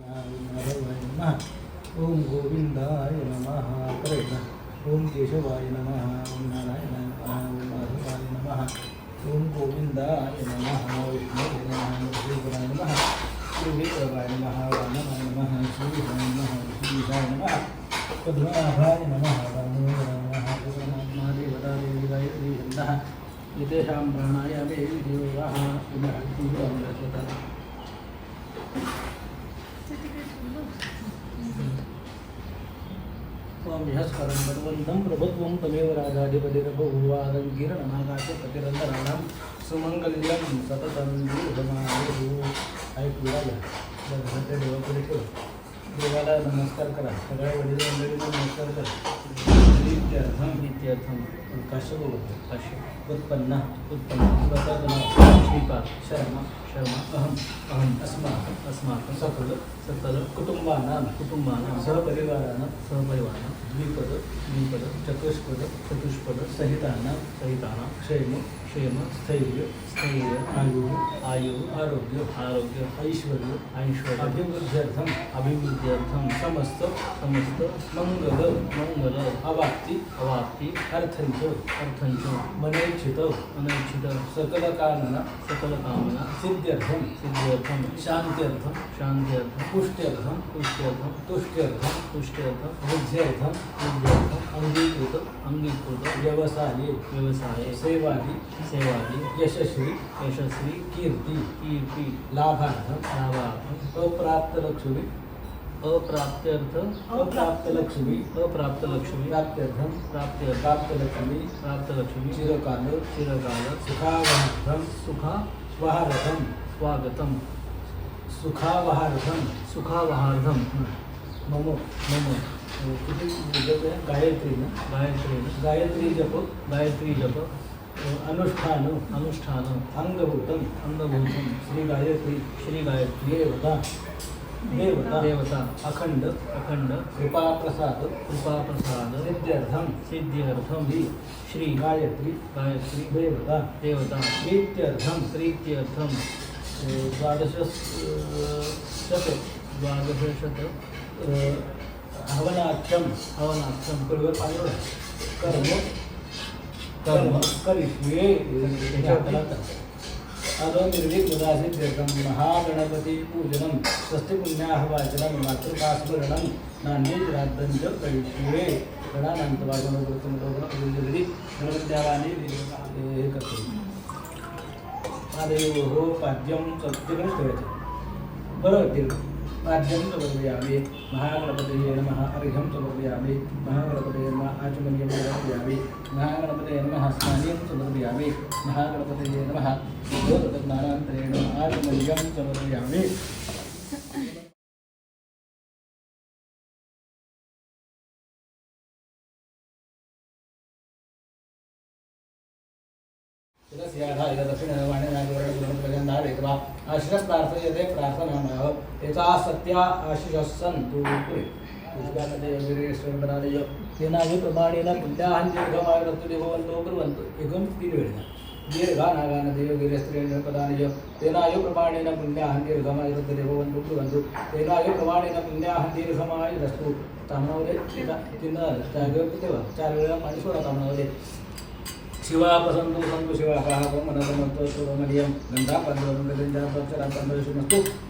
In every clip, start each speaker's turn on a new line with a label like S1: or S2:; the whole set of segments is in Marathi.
S1: नारायणाय नमः ओम गोविंदाय नमः करे ओम केशवाय नमः ओम नारायणाय नमः ओम माधवाय नमः ओम गोविंदाय नमः विष्णुवे नमः श्रीवराय नमः श्रीविप्रवाय नमः वानवाय नमः श्रीविधाय नमः पद्मनाभाय नमः वामोदराय नमः एतेषां प्राणायामे योगः पुनः यस्करं भगवं तमेव राजाधिपतिरभुवादं गिरणनागाशपतिरन्तराणां सुमङ्गलिलं सततं ऐकूया घरातल्या देवाकडे ठेवा देवाला नमस्कार करा। सगळ्या वडील मंडळींना नमस्कार करा। इत्यर्थम
S2: इत्यर्थम
S1: काश्य बोलतो
S2: काश्य
S1: उत्पन्न
S2: उत्पन्न।
S1: प्रसाद
S2: श्रीपाद
S1: शर्मा
S2: कर्म
S1: अहम
S2: अहम
S1: अस्माकम्
S2: अस्माकं
S1: सकल
S2: सकल
S1: कुटुम्बानां
S2: कुटुम्बानां
S1: सहपरिवाराणां
S2: सहपरिवाराणां
S1: द्विपद
S2: द्विपद
S1: चतुष्पद
S2: चतुष्पद
S1: सहितानां
S2: सहितानां
S1: क्षेम
S2: क्षेम
S1: स्थैर्य
S2: स्थैर्य
S1: आयुः
S2: आयुः
S1: आरोग्य
S2: आरोग्य
S1: ऐश्वर्य
S2: ऐश्वर्य
S1: अभिवृद्ध्यर्थम्
S2: अभिवृद्ध्यर्थं
S1: समस्त
S2: समस्त
S1: मङ्गल
S2: मङ्गल
S1: अवाप्ति
S2: अवाप्ति
S1: अर्थञ्च
S2: अर्थञ्च
S1: मनैच्छितौ
S2: मनैच्छितौ
S1: सकलकामना
S2: सकलकामना
S1: सिद्ध्यर्थं
S2: सिद्ध्यर्थं
S1: शान्त्यर्थं
S2: शान्त्यर्थं
S1: पुष्ट्यर्थं
S2: पुष्ट्यर्थं
S1: तुष्ट्यर्थं
S2: तुष्ट्यर्थं
S1: वृद्ध्यर्थं
S2: वृद्ध्यर्थम्
S1: अङ्गीकृतम्
S2: अङ्गीकृतं
S1: व्यवसाये
S2: व्यवसाये
S1: सेवादि
S2: सेवादि
S1: यशस्वी
S2: यशस्वी
S1: कीर्ति
S2: कीर्ति
S1: लाभार्थम
S2: लाभार्थम
S1: अप्राप्त लक्ष्मी
S2: अप्राप्त्यर्थ
S1: अप्राप्त
S2: लक्ष्मी
S1: अप्राप्त
S2: लक्ष्मी
S1: प्राप्त्यर्थम
S2: प्राप्त
S1: प्राप्त लक्ष्मी प्राप्त लक्ष्मी
S2: चिरकाल
S1: चिरकाल
S2: सुखावहार्थम
S1: सुखावहार्थम
S2: स्वागतम
S1: सुखावहार्थम
S2: सुखावहार्थम
S1: मम
S2: मम
S1: किती जप गायत्री ना?
S2: गायत्री
S1: गायत्री जप
S2: गायत्री जप।
S1: अनुष्ठान
S2: अनुष्ठान
S1: अंगभूतम
S2: अंगभूतम।
S1: श्री गायत्री
S2: श्री गायत्री।
S1: देवता देवता
S2: देवता।
S1: अखंड
S2: अखंड।
S1: कृपा प्रसाद
S2: कृपा प्रसाद
S1: सिद्ध्यर्थम
S2: सिद्ध्यर्थम।
S1: ही
S2: श्री
S1: गायत्री
S2: गायत्री।
S1: देवता
S2: देवता।
S1: प्रीत्यर्थम।
S2: प्रीत्यर्थम।
S1: द्वादश शत द्वादश
S2: शत
S1: हवनाख्यम हवनाख्यम कर्म कर्म करिष्ये अलो निर्विक उदासीत दीर्घम महागणपती पूजनम स्वस्ति पुण्याह वाचनम मातृकास्मरणम नान्येज राज्यांच करिष्ये गणानंत वाचन प्रथम गणपती गणपत्यालाने हे दीर्घ पाद्यम समर्पयामि महागणपतये नमः अर्घ्यं समर्पयामि महागणपतये नमः आचमनीयं समर्पयामि महागणपतये नमः स्नानीयं समर्पयामि महागणपतये नमः भगवतज्ञानान्तरेण आचमनीयं समर्पयामि आशिष प्रार्थयते प्रार्थनामाह यथा सत्या आशिषः सन्तु पुष्पामध्ये तेनाही प्रमाणेन पुण्याहं दीर्घमागतु देववन्तो कुर्वन्तु एकं तीन वेळेला दीर्घा नागान देव गिरस्त्रेण पदानय तेनाय प्रमाणेन पुण्याहं दीर्घमागतु देववन्तो कुर्वन्तु तेनाय प्रमाणेन पुण्याहं दीर्घमागतु तामणावले तीन जागेवर किती वेळा? चार वेळा पाणी सोडा Si va pasando un santo, si va a bajar, como no hacemos todo eso, vamos a ir a la entrada, se entera la puerta, la tú.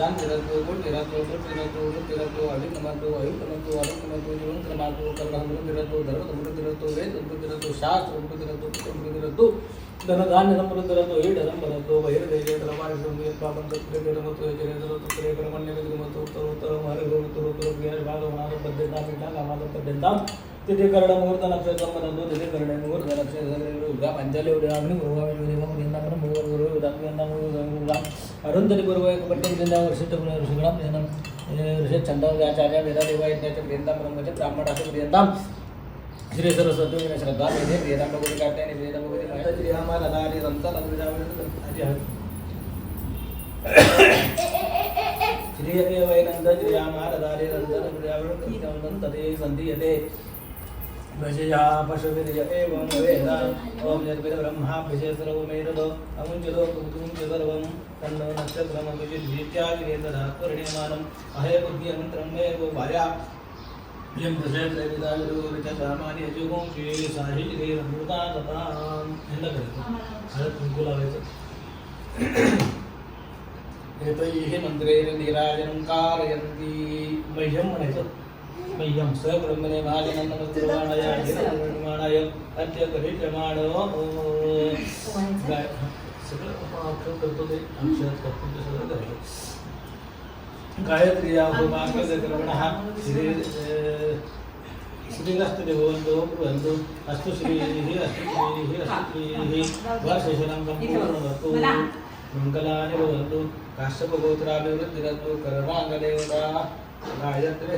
S1: मम प्रतिदुन्दायुः ओम आपो उन्दं सुजीवते दीर्घाय द्वयवज्जते यस्तवानुदागिरेणा वन्यमानो मशं जातवेद यशस्मासु देश प्रजाभि तज्ञा जगमे तुमको प्रजालोकमग्रे प्रणवजीवनम् अश्विनं पुत्रिणं वीरवन्तं कोमन्दं वैन्दाश्रयसोति खण्डवा नित्यानुजा प्रजाकार्योतिरतो दुर्गर्गलता शान्तिरतो गुणिरतो गुणिरतो गुणिरतो अभिनमतो अयुक्तमतो अभिनमतो जीवनक्रमातो कर्णहमृतिरतो धर्मसमृतिरतो वेदमृतिरतो शास्त्रमृतिरतो कुटुंबृतिरतो धनधान्य समृद्धिरतो हीड संपदतो बहिर्देशे प्रमाण संगीतपापं तत्प्रेरमतो यजनेतरो तत्प्रेकरमण्यविद्गमतो उत्तरोत्तरं हरिगोत्तरोत्तरं भागवनाथ पद्यतां पीठाकामालं पद्यतां तिथे कर्ण मुहूर्त नक्षत्र बनवतो तिथे कर्ण मुहूर्त नक्षत्र पंचाली उद्या अग्नि गुरुवामी देवम यंदा पण मुहूर्त गुरु उदात्म यंदा मुहूर्त अरुंधती एक पट्टे वृंदा वर्षित ऋषिगणम ऋषि छंदम आचार्य वेदा देवा यज्ञाच प्रियंताम ब्रह्मच ब्राह्मण असं प्रियंताम श्री सरस्वती विनय श्रद्धा वेदे वेदांत गोरी काटे आणि वेदांत गोरी माता श्री आम्हाला आणि रंता श्री हरे वैनंद श्री आम्हाला नारी रंता तदे संधी यते भजया पशुभिर्य एवं वेद ॐ यद्ब्रह्मा अमुञ्चदो कुतुञ्च सर्वं तन्नो नक्षत्रमभिजिद्वित्यागिरेतधात्वर्ण्यमानम् अहे बुद्धियन्त्रं मे गो भार्या यं प्रसेतविदाविरुचकामानि यजुगुं श्री साहि करायचं कुंकू लावायचं एतैः मन्त्रैर्निराजनं कारयन्ति मह्यं म्हणायचं मह्यं स्वब्रह्मणे ब्रह्मणे निर्माणाय अद्य करिष्यमाण सगळं अक्षर करतो ते अक्षरात करतो ते सगळं करायचं होमाकर्मणः श्री श्रीरस्तु कुर्वन्तु। अस्तु श्रीः अस्तु श्रीः अस्तु श्रीः। वर्षशनं सम्पूर्णवतु मङ्गलानि भवन्तु काश्यपगोत्राभिवृद्धिरस्तु कर्माङ्गदेवता गायत्री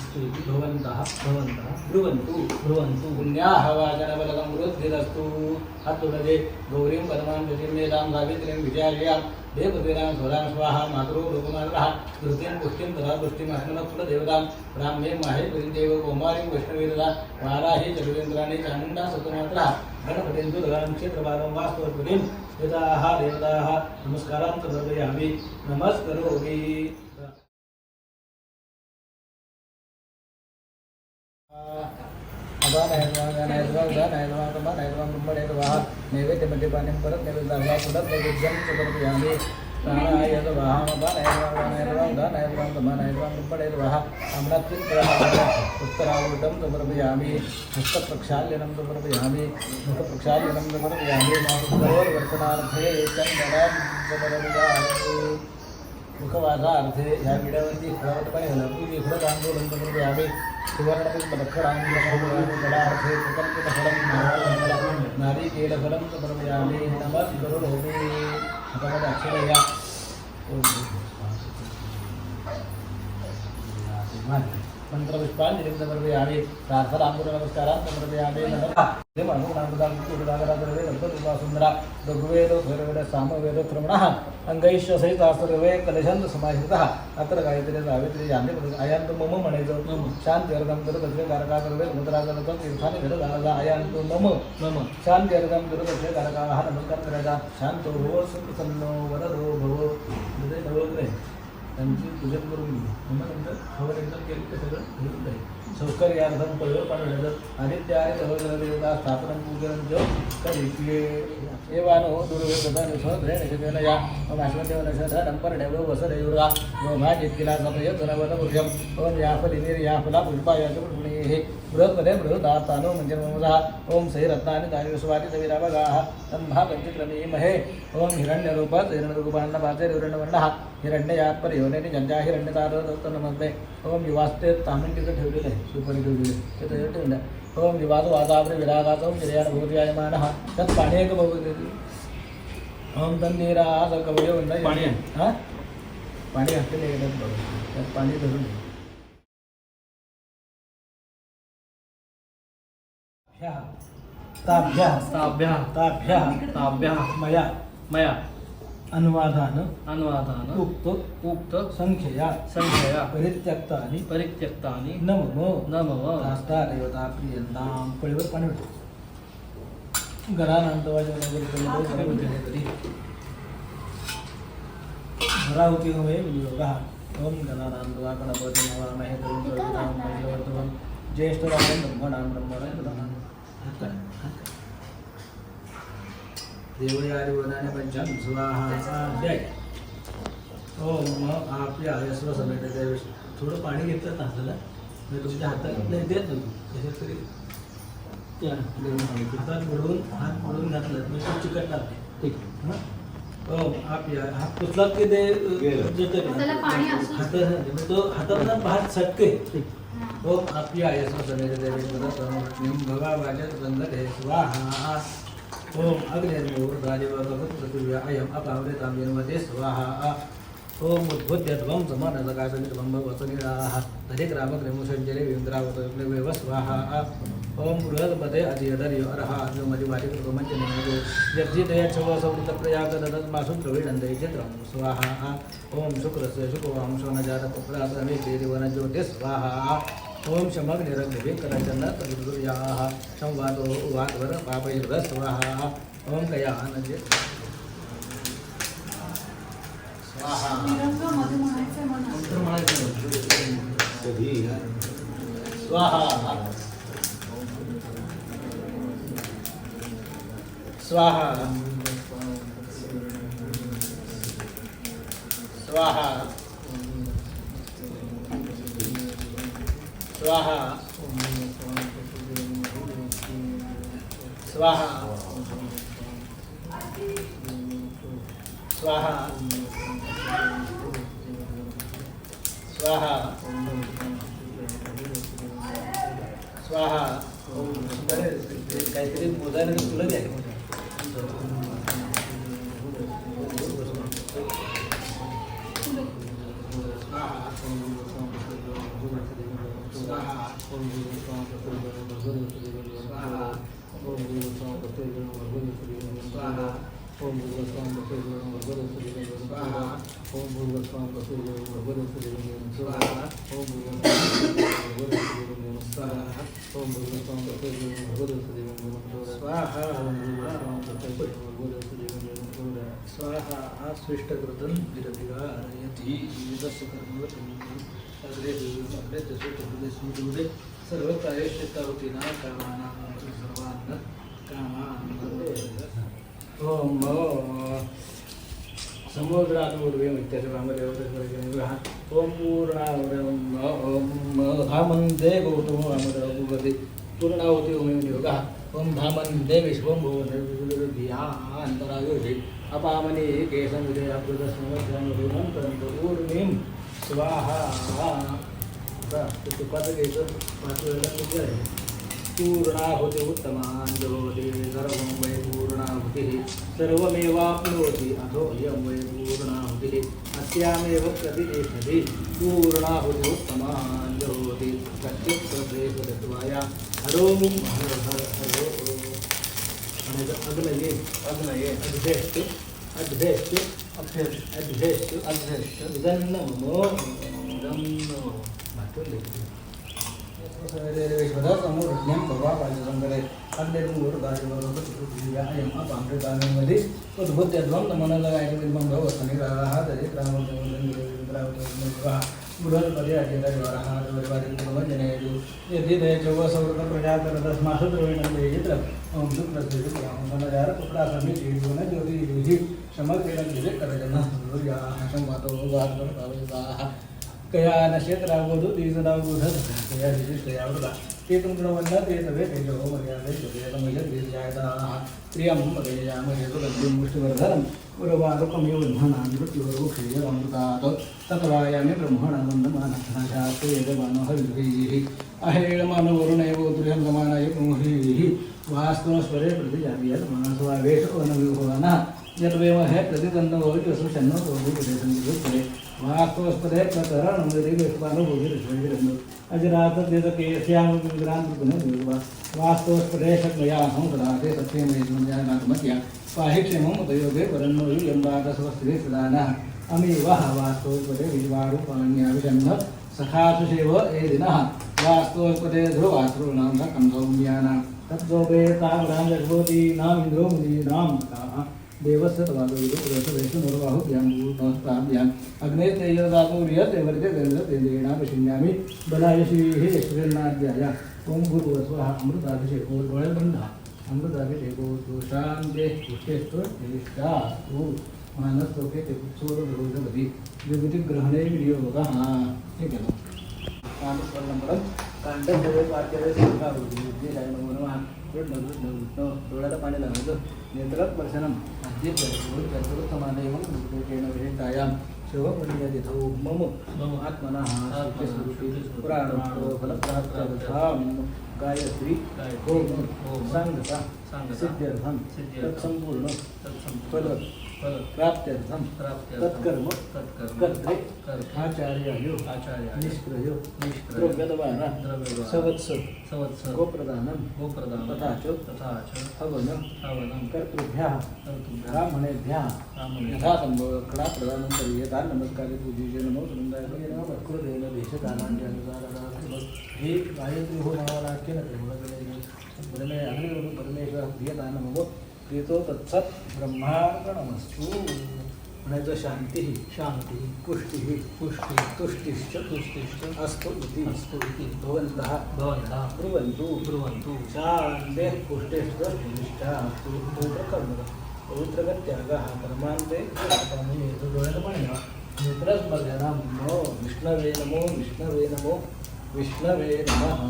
S1: अस्तु इति अस्तु इति भवन्तः भवन्तः ब्रुवन्तु ब्रुवन्तु। पुण्याः वाचनबलकं वृद्धिरस्तु अत्तुनदे गौरीं परमां ज्योतिं वेदां सावित्रीं विचार्यां देवतीनां स्वरां स्वाहा मातरो लोकमानः धृतिं पुष्टिं तथा पुष्टिम् अस्मनकुलदेवतां ब्राह्मीं माहेश्वरीं देव कौमारीं वैष्णवीरदा वाराही चतुरेन्द्राणि चामुण्डा सतमात्रः गणपतिन्तु दगां क्षेत्रभागं वास्तवपुरीं यदाः देवताः नमस्कारां समर्पयामि नमस्करोमि। नैवेद्यमध्ये पाणी परत नैवेद्य दाखवा परत नैवेद्य नैवेद्यम समर्पयामि प्राणाय उत्तरावृतं समर्पयामि हस्तप्रक्षाल्यनं समर्पयामि मुखप्रक्षाल्यनं समर्पयामि मातुर्वर्तनार्थे चन्दनं समर्पयामि मुखवासार्थे ह्या विड्यावरती फळावटपणे घालून पूर्वी फळं आंदोलन समर्पयामि सुवर्णपुष्पदक्षराङ्गलक्षरार्थे सुकल्पितफलं नारिकेलफलं समर्पयामि नमः गुरुभूमि भगवद अक्षरया अक्षर या. प्रार्थनाङ्गुरनमस्कारान् समर्पयामि नमः। सुन्दरा ऋग्वेदो स्वरवेद सामवेद क्रमणः अंगैश्वसहितास्तर्वे कलशन्त समाहितः। अत्र गायत्री सावित्री यान्ते अयान्तु मम म्हणायचं शांती अर्गम कर दक्षिण कारका सर्वे समुद्रागरकं तीर्थाने घर घाला अयान्तु मम।
S2: मम।
S1: शांती अर्गम कर दक्षिण कारका हा नमस्कार करायचा शांत हो सुख सन्नो वरदो भव। हृदय नवग्रह त्यांची पूजन करून दिली पुन्हा नंतर हवं एकदम केलं ते सगळं घेऊन जाईल. सौकर्यार्थम पळव पाणी आदित्य आहे जवळ देवता स्थापनं पूजनं च करिष्ये एवानो दुर्वेदता निषोधेन या अश्वदेव नशधनं परडेव वसदेवरा गोभाजित्किला सतय ओम याफलिनिर्याफला पुष्पायाच पुष्पणेः बृहत्पदे बृहदातानो म्हणजे ममदा ओम सही रत्नानि सविरावगाः तन्भा पञ्चक्रमीमहे ओम हिरण्यरूपात् हिरण्यरूपान्नपाते हिरण्यवर्णः जंजा हिरण्यतारो ओम युवास्ते तामिन ठेवलेलं आहे सुपारी ठेवलेलं आहे ते ठेवलं ओम युवाद वादावरे विरागाचा ओम निर्याण भूर्यायमानः त्यात पाणी आहे का बघू ओम तन्नीराज कवय
S2: पाणी.
S1: हां? पाणी आहे त्यात बघू त्यात पाणी धरून ताभ्या।
S2: ताभ्या।
S1: ताभ्या।
S2: ताभ्या।
S1: मया।
S2: मया।
S1: अनुवादान
S2: अनुवादान
S1: उक्त
S2: उक्त
S1: संख्यया
S2: संख्यया
S1: परित्यक्तानि
S2: परित्यक्तानि नमो नमव
S1: दास्ता देवता प्रियंताम पळीवर पाणी भेटतो घरान अंतवाजा कमी घरा ओम गणपती नवा महेंद्र ज्येष्ठ राम ब्रह्मणा ब्रह्मणाम देवयारी वनाने पंचांग स्वाहा हो मग आपल्या आयसला समेट त्यावेळेस थोडं पाणी घेतलं ना हाताला मी तुमच्या हातात देत नव्हतो त्याच्यात तरी त्या हातात मोडून हात मोडून घातलं मी तो चिकट लागते ठीक. हां? पुसलात की ते हातात म्हणजे हातातला भात सटके. ओम आपली आयस सगळ्याच्या देवी मला सर्व भगा माझ्या बंधन हे स्वाहा. ओम अग्निर्मूर्धानिवगवत्रतुर्यायम् अपामृतां निर्मते स्वाहा ओम उद्भुत्य ध्वं समानसकाशनिर्भं भवसनिराः दधिग्रामग्रमुसञ्जरे विन्द्रावतग्निवेव स्वाहा ओम बृहदपते अतियदर्यो अर्हाजमधिवादिकृतमञ्जनेयो यद्धितयच्छवसवृतप्रयागदतमासु प्रवीणन्दे चित्रं स्वाहा ओम शुक्रस्य शुकवांशो न जातपुत्रासमेतेरिवनज्योतिः स्वाहा ॐ शमग् निरग्निभे कनचन्नत दुर्याः
S3: शं वातो वाग्वर पापैर्वस्वाहा
S1: ॐ कया
S4: आनन्दे
S1: स्वाहा। स्वाहा। स्वाहा। స్వాహ. స్వాహ. స్వాహ. స్వాహ. స్వాహ. काहीतरी స్వాహ స్వాహ द्या स्वाहा ಸೂರ ಸ್ವಾಹ ಆ ಸೃಷ್ಟಕೃತನ್ ವಿರದಿಗ ಅರಯತಿ. ವಿವಿಧಸ್ಯ ಕರ್ಮದ ಕರ್ಮಗಳು ಅಗ್ರೆ ಅಗ್ರೆ ದಶಕೃತೆ ಸೂರ್ಯುಡೆ ಸರ್ವತಾಯ ಚಿತ್ತಾವತಿನ ಕಾಮಾನ ಸರ್ವಾನ್ನ ಕಾಮಾನ ಓಂ ಸಮುದ್ರಾದೂರ್ವೇ ಇತ್ಯಾದಿ ರಾಮದೇವತೆಗಳಿಗೆ ಓಂ ರಾಮ ಓಂ ಹಾಮಂದೇ ಗೌತಮ ರಾಮದೇವ ಪೂರ್ಣಾವತಿ ಓಂ ಯೋಗ ओम धामन देवेश ओम भुवनिया अंतरायोषि अपामने केशं विजयाकृतस्मृत्यांगं ऊर्मीं स्वाहा। पाच वेळेला पूर्णाहुति उत्तमाञ्जोति सर्वं वै पूर्णाहुतिः सर्वमेवाप्नोति अथोऽयं वै पूर्णाहुतिः अस्यामेव प्रतिष्ठति पूर्णाहुति उत्तमाञ्जलोति प्रत्युत्तरत्वाय हरो हर हर हरो अग्नये अग्नये अध्येष्टु अध्येष्टु अभ्येष्टु अध्येष्टु अध्येष्टु इदं नमो इदं नमो रेल्वेश्वरासमोर नेमकवा पाहिजे అన్నెరుమూరు దారిలో వ్యాయామ సాంప్రదాయంలో ఉద్భుత్వం మనల గాయమంలో వస్తుంది రాహాదరి బృహస్పతి అధ్యతరహారవరివాదించు యతిదయోసౌరత ప్రజాతరతస్మాసు ద్రవిణేయత్ర ఓం సుప్రసిద్ధి బ్రాహ్మణార పుత్రాసమి జీవన జ్యోతి శ్రమకేణ కరజన సూర్యాహ సంవాతో వార్తం కవితాహ कया नक्षत्रा वधू तीसदाव बुधत कया विशिष्टया वृता केतुगुणवन्न ते सवे तेजो मर्यादे ज्योतिरमयजायताः प्रियं मगजामहेतुगन्धिं मुष्टिवर्धनं पुरवारुकमेव ध्वनान् मृत्युवर्गुक्षीयमृतात् तत्वायामि ब्रह्मणानन्दमानशास्त्रेदमानहरिः अहेळमानवरुणैवोतुर्यङ्गमानाय ब्रह्महीः वास्तवस्वरे प्रतिजामीयमानसवा वेषो न विभुवनः నిర్వయమహే ప్రతిబంధోషణ వాస్తవస్పదే ప్రకరణం అజరాతేతకేశ్యాముగ్రాంతిపునర్వ వాస్తవస్పదే శక్మయాహం సదాతే సత్యమేమధ్య పాహిక్షేమం ఉపయోగే వరన్నో ఎంబాకస్వస్థిరే ప్రధాన అమీవ వాస్తవోపదే విజవారుపాణ్యావిషన్న సఖాసుషేవ ఏ దిన వాస్తవోపదే ధ్రువాసురుణాం కంధౌమ్యానాం తద్వోపేతావరాం జగోదీనాం ఇంద్రోముదీనాం देवस्य तवादुर्वाहुभ्याम् अग्ने तेजदातुर्यते वर्जतेन्द्रेणापशिन्यामि बलाय श्रीः श्रीर्नाद्याय ॐ भूर्भुवस्वः अमृताभिषेको द्वयबन्धः अमृताभिषेको शान्ते पुष्टेस्तु मानस्तोके ते सूर्यभगवती विभूतिग्रहणे विनियोगः हे केलं कामस्वर्णमलं कांडभवे पार्ट्यावे नमो नमः डोळ्याला पाणी लावायचं नेत्रात दर्शनम अद्य चतुर्थमादेव केण विहेतायां शिवपुण्य तिथौ मम मम आत्मनः स्वरूपी पुराण फलप्राप्त्यर्थां गायत्री ओम सांगता सिद्ध्यर्थम तत्संपूर्ण फल प्राप्त्यर्थम तत्कर्म कर्ते आचार्यायो निष्क्रयो द्रव्यदवान सवत्स गोप्रदानं तथा च. हवनं कर्तृभ्यः ब्राह्मणेभ्यः यथा संभवकडा प्रदानं करियता नमस्कारे पूजेचे नमो देशकालांच्या हे हो नावाला केलं परमे अग्निरुद्ध परमेश्वर प्रियता नमो प्रियतो तत्सत् ब्रह्मार्पणमस्तु म्हणायचं शांती शांती पुष्टी पुष्टी तुष्टिश्च तुष्टिश्च अस्तु इति अस्तु इति. भवन्तः भवन्तः ब्रुवन्तु. ब्रुवन्तु. शान्ते पुष्टेश्च निष्ठा अस्तु पवित्रकर्म पवित्रगत्यागः कर्मान्ते डोळ्यात पाणी नेत्रस्मर्जनं नमो विष्णवे नमो विष्णवे नमो. विष्णवे नमः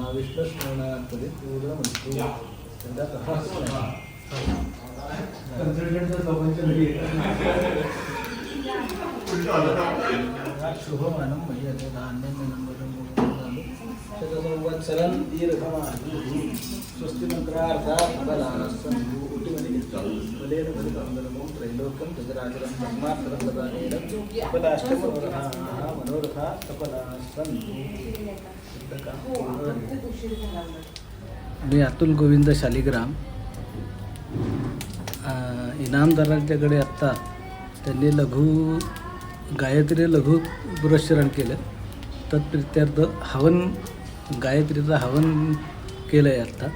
S1: परिपूर्णमस्तु यदा तथा शुभमानं मह्यते धान्यं दीर्घमायुः। स्वस्ति मंत्रार्था फलासन्तु बलेन बलिकन्दनमो त्रैलोक्यं तजराचरं धर्मार्थं ददानेन पदाष्टमनोरथाः मनोरथा सफला सन्तु मी अतुल गोविंद शालिग्राम. इनामदारांच्याकडे आत्ता त्यांनी लघु गायत्री लघु पुरस्करण केलं. तत्प्रित्यर्थ हवन गायत्रीचं हवन केलं आहे आत्ता.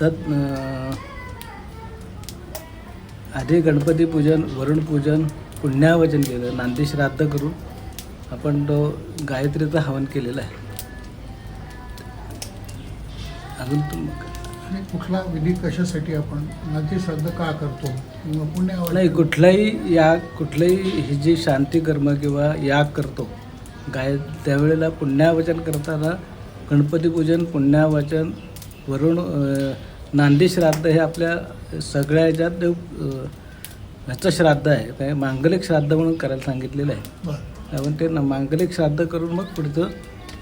S1: तत् आधी गणपती पूजन वरुण पूजन पुण्यावचन केलं. नांदी श्राद्ध करून आपण तो गायत्रीचं हवन केलेलं आहे. अजून तुम
S5: आणि कुठला विधी कशासाठी आपण नदी श्रद्धा का करतो? किंवा पुण्य
S1: नाही कुठलाही या कुठलंही ही जी शांती कर्म किंवा याग करतो गाय त्यावेळेला पुण्यावचन करताना गणपती पूजन पुण्यावचन वरून अं, नांदी श्राद्ध हे आपल्या सगळ्या ह्याच्यात देव ह्याचं श्राद्ध आहे. काय मांगलिक श्राद्ध म्हणून करायला सांगितलेलं आहे. आपण ते न- मांगलिक श्राद्ध करून मग पुढचं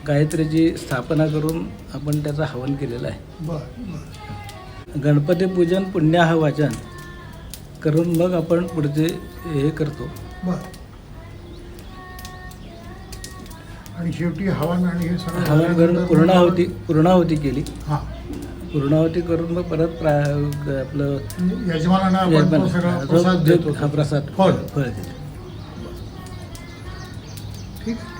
S1: गायत्रीची स्थापना करून आपण त्याचं हवन केलेलं आहे.
S5: बरं बरं
S1: गणपती पूजन पुण्याह वाचन करून मग आपण पुढचे हे करतो.
S5: बरं आणि शेवटी हवन आणि हे सगळं
S1: हवन करून
S5: झाल्यानंतर
S1: पूर्णाहुती पूर्णाहुती केली.
S5: हां.
S1: पूर्णाहुती करून मग परत प्रा आपलं
S5: यजमानांना आपण तो सगळा
S1: जो-
S5: प्रसाद देतो.
S1: हा प्रसाद
S5: फळ.
S1: फळ देतो.
S5: ठीक आहे.